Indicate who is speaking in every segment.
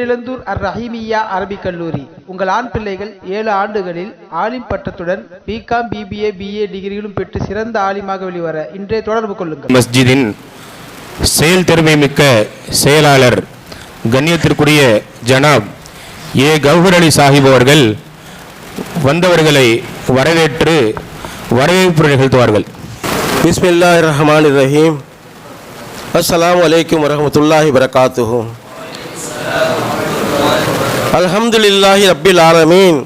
Speaker 1: பேரிழந்தூர் அர் ரஹீமியா அரபிக் கல்லூரி. உங்கள் ஆண் பிள்ளைகள் ஏழு ஆண்டுகளில் ஆலிம் பட்டத்துடன் பிகாம் பிபிஏ பிஏ டிகிரிகளும் பெற்று சிறந்த ஆலிமாக வெளிவர இன்றே தொடர்பு கொள்ளுங்கள்.
Speaker 2: மஸ்ஜிதின் செயல் திறமை மிக்க செயலாளர் கண்ணியத்திற்குரிய ஜனாப் ஏ. கௌஹர் அலி சாஹிப் அவர்கள் வந்தவர்களை வரவேற்று வரவேற்பு நிகழ்த்துவார்கள்.
Speaker 3: பிஸ்மில்லாஹ் ரஹ்மான் ரஹீம் அஸ்ஸலாமு அலைக்கும் வரஹ்மத்துல்லாஹி வரகாத்துஹு அல்ஹம்துலில்லாஹி ரப்பில் ஆலமீன்.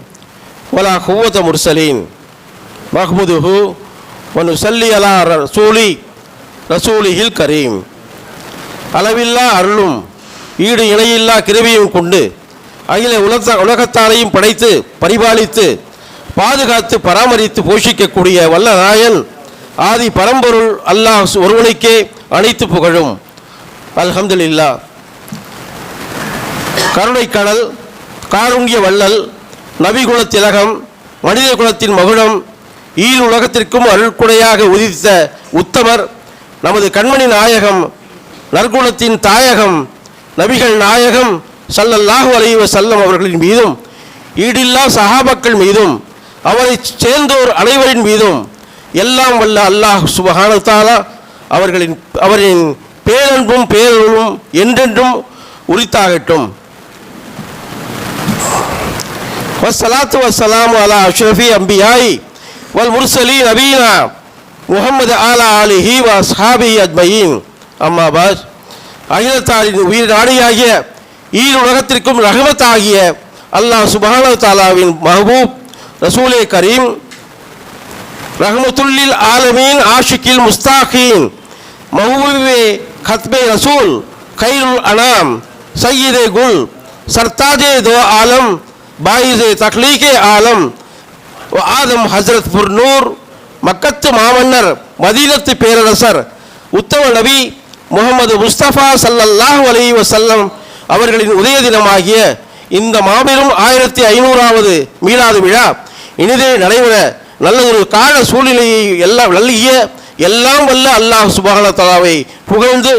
Speaker 3: வலா குவத முர்சலீன். மஹ்முதுஹு வனுசல்லி அலா ரசூலி ரசூலிஹில் கரீம். அளவில்லா அருளும் ஈடு இணையில்லா கிருபையும் கொண்டு அகில உலக உலகத்தாரையும் படைத்து பரிபாலித்து பாதுகாத்து பராமரித்து போஷிக்கக்கூடிய வல்ல நாயன் ஆதி பரம்பொருள் அல்லாஹ் ஒருவனுக்கே அனைத்து புகழும். அல்ஹம்துல்லா கருணைக்கடல் காருங்கிய வள்ளல் நபிகுல திலகம் மனித குலத்தின் மகுடம் ஈழ் உலகத்திற்கும் அருள்குடையாக உதித்த உத்தமர் நமது கண்மணி நாயகம் நற்குணத்தின் தாயகம் நபிகள் நாயகம் சல்லல்லாஹு அலைவ செல்லம் அவர்களின் மீதும் ஈடில்லா சஹாபாக்கள் மீதும் அவரை சேர்ந்தோர் அனைவரின் மீதும் எல்லாம் வல்ல அல்லாஹ் சுபஹானஹு அவர்களின் அவரின் பேரன்பும் பேரொழும் என்றென்றும் உரித்தாகட்டும். والصلاة والسلام على أشرف الأنبياء والمرسلين نبينا محمد على آله وأصحابه أجمعين أما بعد அகிலத்தாரின் உயிர் நாடியாகிய ஈர் உலகத்திற்கும் ரஹமத்தாகிய அல்லாஹ் சுபான தாலாவின் மஹபூப் ரசூலே கரீம் ரஹமத்துல்லில் ஆலமீன் ஆஷிக்கில் முஸ்தாகின் மஹபூபே கத்பே ரசூல் கைருல் அனாம் சையீதே குல் சர்தாஜே தோ ஆலம் பாயிஸ் தக்லீகே ஆலம். ஆதம் ஹசரத் புர்நூர் மக்கத்து மாமன்னர் மதீனத்து பேரரசர் உத்தம நபி முகமது முஸ்தபா சல்லல்லாஹ் அலி வசல்லம் அவர்களின் உதய தினமாகிய இந்த மாபெரும் ஆயிரத்தி ஐநூறாவது மீளாது விழா இனிதே நடைபெற நல்ல ஒரு கால சூழ்நிலையை எல்லாம் நல்லிய எல்லாம் வல்ல அல்லாஹ் சுபான தலாவை புகழ்ந்து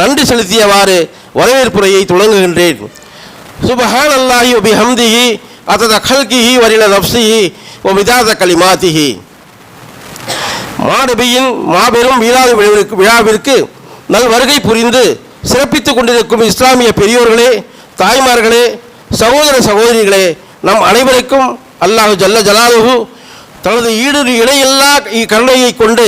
Speaker 3: நன்றி செலுத்தியவாறு வரவேற்புரையை தொடங்குகின்றேன். சுபஹான் அல்லாஹி ஒபி ஹம்திஹி அதத கல்கிஹி வரின நப்சிஹி ஒ மிதாத கலிமாத்திஹி. மாநபியின் மாபெரும் மீளாது விழாவிற்கு விழாவிற்கு நல் வருகை புரிந்து சிறப்பித்துக் கொண்டிருக்கும் இஸ்லாமிய பெரியோர்களே தாய்மார்களே சகோதர சகோதரிகளே நம் அனைவருக்கும் அல்லாஹ் ஜல்ல ஜலாலுஹு தனது ஈடு இணையில்லா கருணையை கொண்டு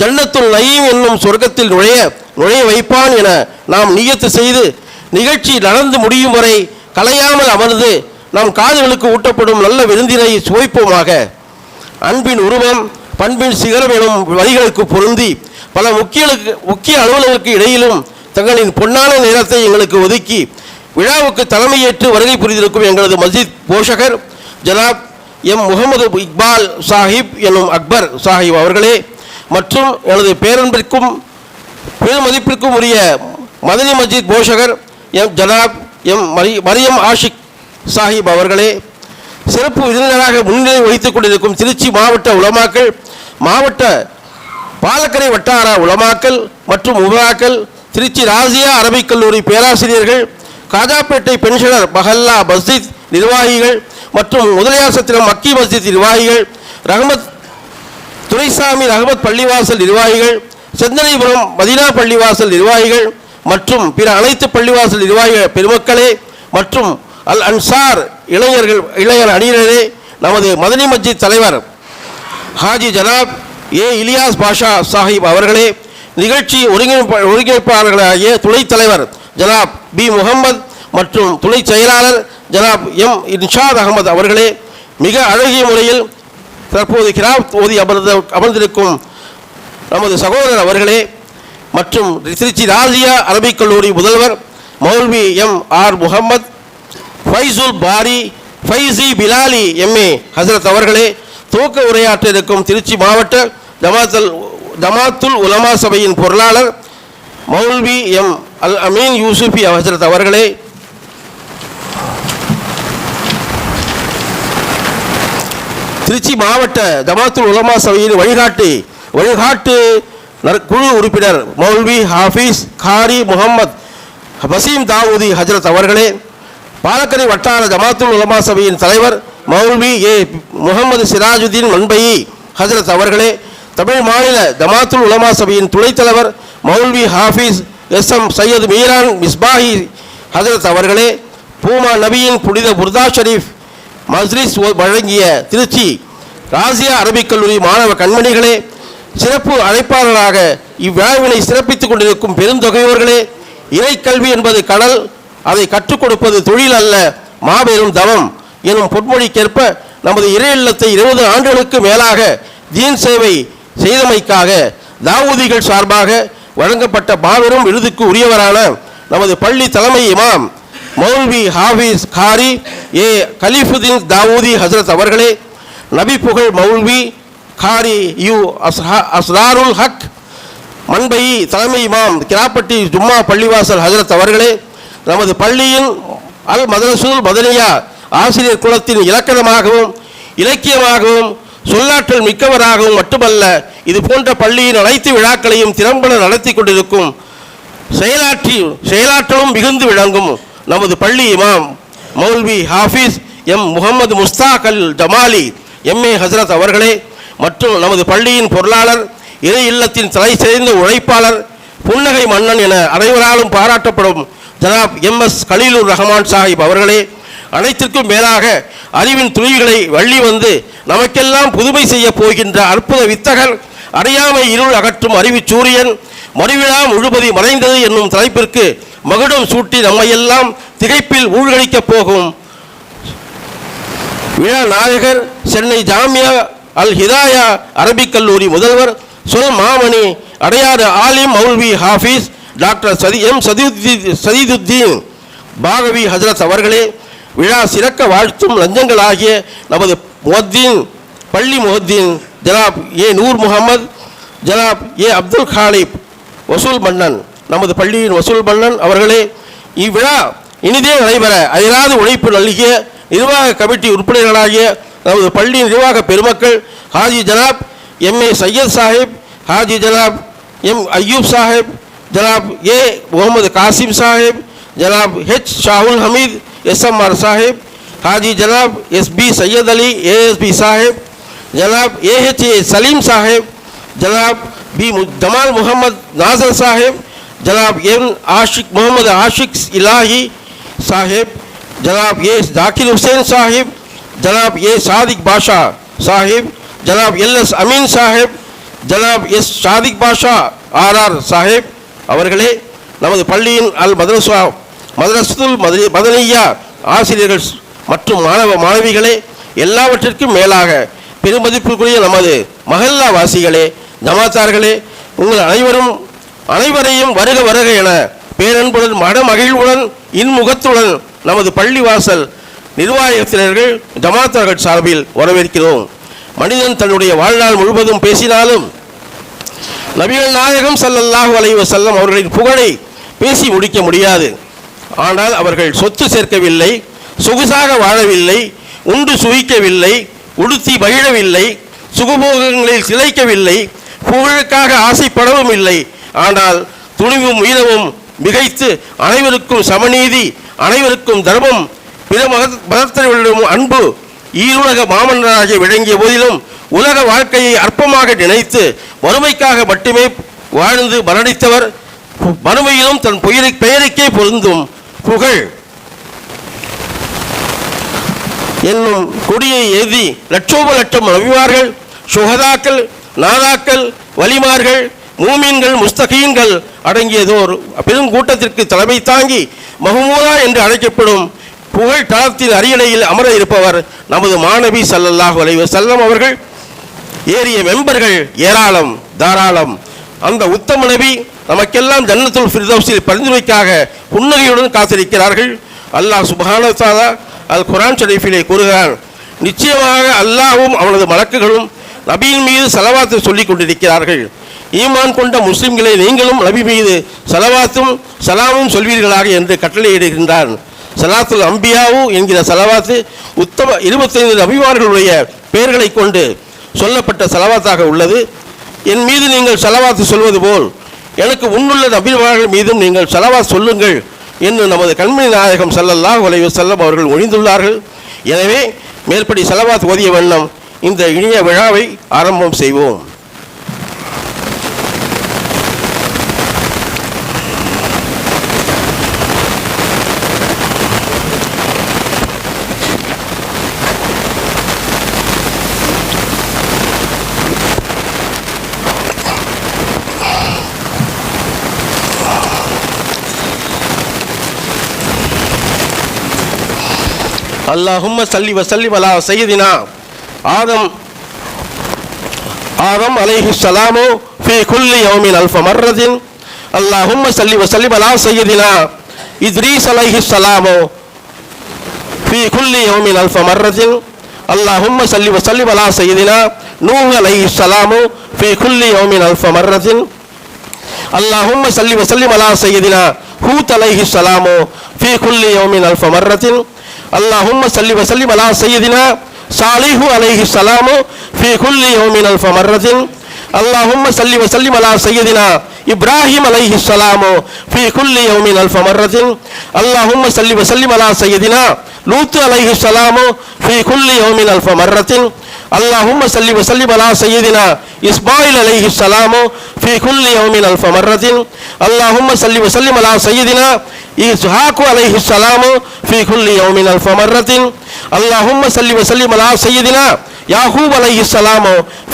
Speaker 3: ஜன்னத்துள் நயீம் என்னும் சொர்க்கத்தில் நுழைய நுழைய வைப்பான் என நாம் நியத்து செய்து நிகழ்ச்சி நடந்து முடியும் வரை கலையாமல் அமர்ந்து நம் காதுகளுக்கு ஊட்டப்படும் நல்ல விருந்தினை சுவைப்போமாக. அன்பின் உருவம் பண்பின் சிகரம் எனும் வரிகளுக்கு பொருந்தி பல முக்கிய முக்கிய அலுவலர்களுக்கு இடையிலும் தங்களின் பொன்னான நேரத்தை எங்களுக்கு ஒதுக்கி விழாவுக்கு தலைமையேற்று வருகை புரிந்திருக்கும் எங்களது மஸ்ஜித் போஷகர் ஜனாப் எம் முகமது இக்பால் சாஹிப் எனும் அக்பர் சாஹிப் அவர்களே மற்றும் எனது பேரன்பிற்கும் பெருமதிப்பிற்கும் உரிய மதனி மஸ்ஜித் போஷகர் எம் ஜனாப் எம் மரி மரியம் ஆஷிக் சாஹிப் அவர்களே சிறப்பு விருந்தினராக முன்னிலை வகித்துக் கொண்டிருக்கும் திருச்சி மாவட்ட உலமாக்கள் மாவட்ட பாலக்கரை வட்டார உலமாக்கல் மற்றும் உபராக்கள் திருச்சி ராசியா அரபிக் கல்லூரி பேராசிரியர்கள் காஜாப்பேட்டை பென்ஷனர் மஹல்லா மஸ்ஜித் நிர்வாகிகள் மற்றும் முதலியார் சத்திரம் மக்கி மஸ்ஜித் நிர்வாகிகள் ரஹமத் துரைசாமி ரஹமத் பள்ளிவாசல் நிர்வாகிகள் செந்தனைபுரம் மதினா பள்ளிவாசல் நிர்வாகிகள் மற்றும் பிற அனைத்து பள்ளிவாசல் நிர்வாக பெருமக்களே மற்றும் அல் அன்சார் இளைஞர்கள் இளைஞர் அணியினரே நமது மதனி மஸ்ஜித் தலைவர் ஹாஜி ஜனாப் ஏ இலியாஸ் பாஷா சாஹிப் அவர்களே நிகழ்ச்சி ஒருங்கிணைப்ப ஒருங்கிணைப்பாளர்களாகிய துணைத் தலைவர் ஜனாப் பி முகமது மற்றும் துணை செயலாளர் ஜனாப் எம் இன்ஷாத் அகமது அவர்களே மிக அழகிய முறையில் தற்போது கிராப் ஓதி அமர்ந்த அமர்ந்திருக்கும் நமது சகோதரர் அவர்களே மற்றும் திருச்சி ராசியா அரபிக் கல்லூரி முதல்வர் மௌல்வி M R Mohammed Faizul Bari Faizi Bilali MA Hazrat அவர்களே துவக்க உரையாற்ற இருக்கும் திருச்சி மாவட்ட ஜமாத்தல் ஜமாத்துல் உலமா சபையின் பொருளாளர் மௌல்வி எம் அல் அமீன் யூசுஃபி ஹசரத் அவர்களே. திருச்சி மாவட்ட ஜமாத்துல் உலமா சபையின் வழிகாட்டி வழிகாட்டு குழு உறுப்பினர் மௌல்வி ஹாஃபீஸ் காரி முகமது வசீம் தாவூதி ஹஜரத் அவர்களே பாலக்கரை வட்டார ஜமாத்துல் உலமா சபையின் தலைவர் மௌல்வி ஏ. முகமது சிராஜுதீன் மண்பையி ஹஜரத் அவர்களே தமிழ் மாநில ஜமாத்துல் உலமா சபையின் துணைத் தலைவர் மௌல்வி ஹாஃபிஸ் எஸ். எம். சையது மீரான் மிஸ்பாஹி ஹஜரத் அவர்களே பூமா நபியின் புனித புர்தா ஷரீஃப் மஸ்ரிஸ் வழங்கிய திருச்சி ராசியா அரபிக் கல்லூரி மாணவ கண்மணிகளே சிறப்பு அழைப்பாளராக இவ்விழாவினை சிறப்பித்துக் கொண்டிருக்கும் பெருந்தொகையோர்களே இறைக்கல்வி என்பது கடல் அதை கற்றுக் கொடுப்பது தொழில் அல்ல மாபெரும் தவம் எனும் பொன்மொழிக்கேற்ப நமது இறை இல்லத்தை இருபது ஆண்டுகளுக்கு மேலாக தீன் சேவை செய்தமைக்காக தாவூதிகள் சார்பாக வழங்கப்பட்ட மாபெரும் விருதுக்கு உரியவரான நமது பள்ளி தலைமை இமாம் மௌல்வி ஹாஃபிஸ் காரி ஏ. கலீஃபுதீன் தாவூதி ஹசரத் அவர்களே நபி புகழ் மௌல்வி காரி யு அஸ்ஹா- அஸ்ராருல் ஹக். மண்பை தலைமை இமாம் கிராப்பட்டி ஜும்மா பள்ளிவாசல் ஹஜரத் அவர்களே நமது பள்ளியின் அல் மதரசூல் மதனியா ஆசிரியர் குலத்தின் இலக்கணமாகவும் இலக்கியமாகவும் சொல்லாற்றல் மிக்கவராகவும் மட்டுமல்ல இது போன்ற பள்ளியின் அனைத்து விழாக்களையும் திறம்பட நடத்தி கொண்டிருக்கும் செயலாற்றி செயலாற்றலும் மிகுந்து விளங்கும் நமது பள்ளி இமாம் மௌல்வி ஹாஃபிஸ் எம் முகமது முஸ்தாக் அல் ஜமாலி எம்ஏ ஹசரத் அவர்களே மற்றும் நமது பள்ளியின் பொருளாளர் இறை இல்லத்தின் தலை சேர்ந்த உழைப்பாளர் புன்னகை மன்னன் என அனைவராலும் பாராட்டப்படும் ஜனாப் எம் எஸ் கலீலுர் ரஹமான் சாஹிப் அவர்களே அனைத்திற்கும் மேலாக அறிவின் துணிவுகளை வள்ளி வந்து நமக்கெல்லாம் புதுமை செய்ய போகின்ற அற்புத வித்தகர் அறியாமை இருள் அகற்றும் அறிவுச் சூரியன் மறுவிழா முழுபதி மறைந்தது என்னும் தலைப்பிற்கு மகுடம் சூட்டி நம்மையெல்லாம் திகைப்பில் ஊழ்கழிக்கப் போகும். விழா நாயகர் சென்னை ஜாமியா அல் ஹிதாயா அரபிக் கல்லூரி முதல்வர் சொல் மாமணி அடையாறு ஆலிம் மௌல்வி ஹாஃபிஸ் டாக்டர் சதி எம். சதியுத்தீன் சதீதுத்தீன் பாகவி ஹஜரத் அவர்களே விழா சிறக்க வாழ்த்தும் லஞ்சங்கள் ஆகிய நமது முஹத்தீன் பள்ளி முஹத்தீன் ஜனாப் ஏ. நூர் முகமது ஜனாப் ஏ. அப்துல் காலிப் வசூல் மன்னன் நமது பள்ளியின் வசூல் மன்னன் அவர்களே இவ்விழா இனிதே நடைபெற அயராது உழைப்பு நல்கிய நிர்வாக கமிட்டி உறுப்பினர்களாகிய நமது பள்ளி நிர்வாக பெருமக்கள் Haji Janab M A Syed Sahib Haji Janab M Ayub Sahib Janab A Mohammed Kasim Sahib Janab H Shahul Hameed SMR Sahib Haji Janab S P Syed Ali ASP Sahib Janab AH A Saleem Sahib Janab P M- Jamal Mohammed Nasar Sahib Janab M Ashiq Mohammed Ashiq Ilahi Sahib Janab A Zakir Hussain Sahib Janab A Sadiq Basha Sahib Janab L S Ameen Sahib Janab S Sadiq Basha RR Sahib அவர்களே நமது பள்ளியின் அல் மதரசா மதரசுல் மதனி மதனியா ஆசிரியர்கள் மற்றும் மாணவ மாணவிகளே எல்லாவற்றிற்கும் மேலாக பெருமதிப்புக்குரிய நமது மகல்லா வாசிகளே ஜமாத்தார்களே உங்கள் அனைவரும் அனைவரையும் வருக வருக என பேரன்புடன் மனமகிழ்வுடன் இன்முகத்துடன் நமது பள்ளிவாசல் நிர்வாகத்தினர்கள் ஜமாத்தார்கள் சார்பில் வரவேற்கிறோம். மனிதன் தன்னுடைய வாழ்நாள் முழுவதும் பேசினாலும் நபிகள் நாயகம் செல்லல்லாக அலைஹி செல்லம் அவர்களின் புகழை பேசி முடிக்க முடியாது. ஆனால் அவர்கள் சொத்து சேர்க்கவில்லை சொகுசாக வாழவில்லை உண்டு சுகிக்கவில்லை உடுத்தி மகிழவில்லை சுகபோகங்களில் திளைக்கவில்லை புகழுக்காக ஆசைப்படவும் இல்லை. ஆனால் துணிவும் உயிரவும் மிகைத்து அனைவருக்கும் சமநீதி அனைவருக்கும் தர்மம் பிற மத- மதத்தவர்களிடம் அன்பு ஈருலக மாமன்னராக விளங்கிய போதிலும் உலக வாழ்க்கையை அற்பமாக நினைத்து வறுமைக்காக மட்டுமே வாழ்ந்து மரணித்தவர் மறுமையிலும் தன் புயலை பெயருக்கே பொருந்தும் புகழ். என்னும் கொடியை எழுதி லட்சோப லட்சம் நபிமார்கள் சுகதாக்கள் நாதாக்கள் வலிமார்கள் மூமீன்கள் முஸ்தகீன்கள் அடங்கியதோர் பெருங்கூட்டத்திற்கு தலைமை தாங்கி மஹமூதா என்று அழைக்கப்படும் புகழ் தளத்தின் அரியணையில் அமர இருப்பவர் நமது மாணவி சல்லல்லாஹு அலைவ செல்லம் அவர்கள். ஏறிய மெம்பர்கள் ஏராளம் தாராளம். அந்த உத்தம நபி நமக்கெல்லாம் ஜன்னத்துல் ஃபிர்தௌசில் பரிந்துரைக்காக புன்னகையுடன் காத்திருக்கிறார்கள். அல்லாஹ் சுபஹானசாதா அல் குரான் ஷரீஃபிலே கூறுகிறான் நிச்சயமாக அல்லாஹ்வும் அவனது மலக்குகளும் நபியின் மீது செலவாத்து சொல்லிக் கொண்டிருக்கிறார்கள். ஈமான் கொண்ட முஸ்லிம்களை நீங்களும் நபி மீது செலவாத்தும் சலாமும் சொல்வீர்களாக என்று கட்டளையிடுகின்றான். சலாத்துல் அம்பியாவு என்கிற சலவாத்து உத்தம இருபத்தைந்து நபிமார்களுடைய பெயர்களை கொண்டு சொல்லப்பட்ட சலவாத்தாக உள்ளது. என் மீது நீங்கள் சலவாத்து சொல்வது போல் எனக்கு உன்னுள்ள நபிமார்கள் மீதும் நீங்கள் சலவாத் சொல்லுங்கள் என்று நமது கண்மணி நாயகம் ஸல்லல்லாஹு அலைஹி செல்லம் அவர்கள் ஒழிந்துள்ளார்கள். எனவே மேற்படி செலவாத் ஓதிய வண்ணம் இந்த இனிய விழாவை ஆரம்பம் செய்வோம். اللهم صل وسلم على سيدنا آدم آدم عليه السلام في كل يوم ألف مرة اللهم صل وسلم على سيدنا إدريس عليه السلام في كل يوم ألف مرة اللهم صل وسلم على سيدنا نوح عليه السلام في كل يوم ألف مرة اللهم صل وسلم على سيدنا هود عليه السلام في كل يوم ألف مرة اللهم صل وسلم على سيدنا صالح عليه السلام في كل يوم ألف مرة. اللهم صل وسلم على سيدنا إبراهيم عليه السلام في كل يوم ألف مرة. اللهم صل وسلم على سيدنا لوط عليه السلام في كل يوم ألف مرة. اللهم صل وسلم على سيدنا إسماعيل عليه السلام في كل يوم ألف مرة. اللهم صل وسلم على سيدنا إسحاق عليه السلام في كل يوم ألف مرة. اللهم صل وسلم على سيدنا يعقوب عليه السلام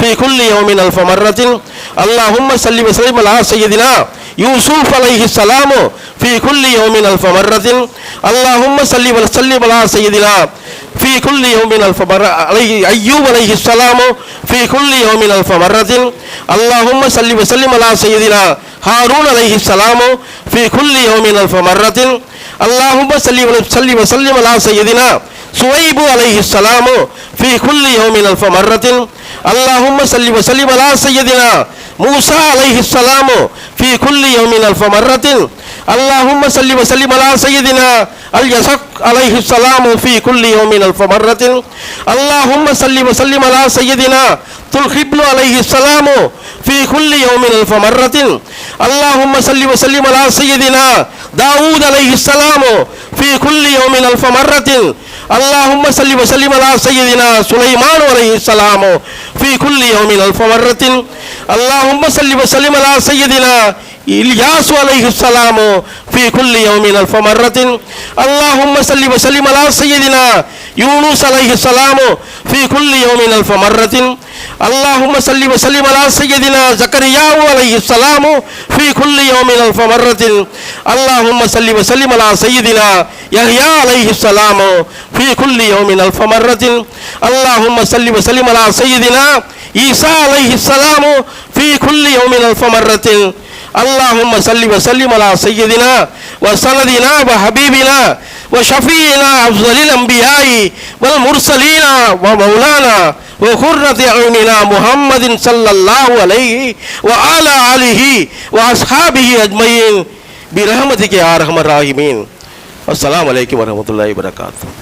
Speaker 3: في كل يوم ألف مرة. اللهم صل وسلم على سيدنا يوسف عليه السلام في كل يوم ألف مرة اللهم صل وسلم على سيدنا في كل يوم ألف مرة عليه أيوب عليه السلام في كل يوم ألف مرة اللهم صل وسلم على سيدنا هارون عليه السلام في كل يوم ألف مرة اللهم صل وسلم وسلم على سيدنا سويب عليه السلام في كل يوم ألف مرة اللهم صل وسلم على سيدنا موسى عليه السلام في كل يوم ألف مرة. اللهم صل وسلم على سيدنا اليسق عليه السلام في كل يوم ألف مرة. اللهم صل وسلم على سيدنا تلخبل عليه السلام في كل يوم ألف مرة. اللهم صل وسلم على سيدنا داود عليه السلام في كل يوم ألف مرة. اللهم صل وسلم على سيدنا سليمان عليه السلام في كل يوم ألف مرة. اللهم صل وسلم على سيدنا إلياس عليه السلام في كل يوم ألف مرة. اللهم صل وسلم على سيدنا يونس عليه السلام في كل يوم ألف مرة. اللهم صل وسلم على سيدنا زكريا عليه السلام في كل يوم ألف مرة. اللهم صل وسلم على سيدنا يحيى عليه السلام في كل يوم ألف مرة. اللهم صل وسلم على سيدنا عيسى عليه السلام في كل يوم ألف مرة. اللهم صل وسلم على سيدنا وسندنا وحبيبنا وشفينا أفضل الأنبياء والمرسلين ومولانا وقرة أعيننا محمد صلى الله عليه وعلى آله وأصحابه أجمعين برحمتك يا أرحم الراحمين. السلام عليكم ورحمة الله وبركاته.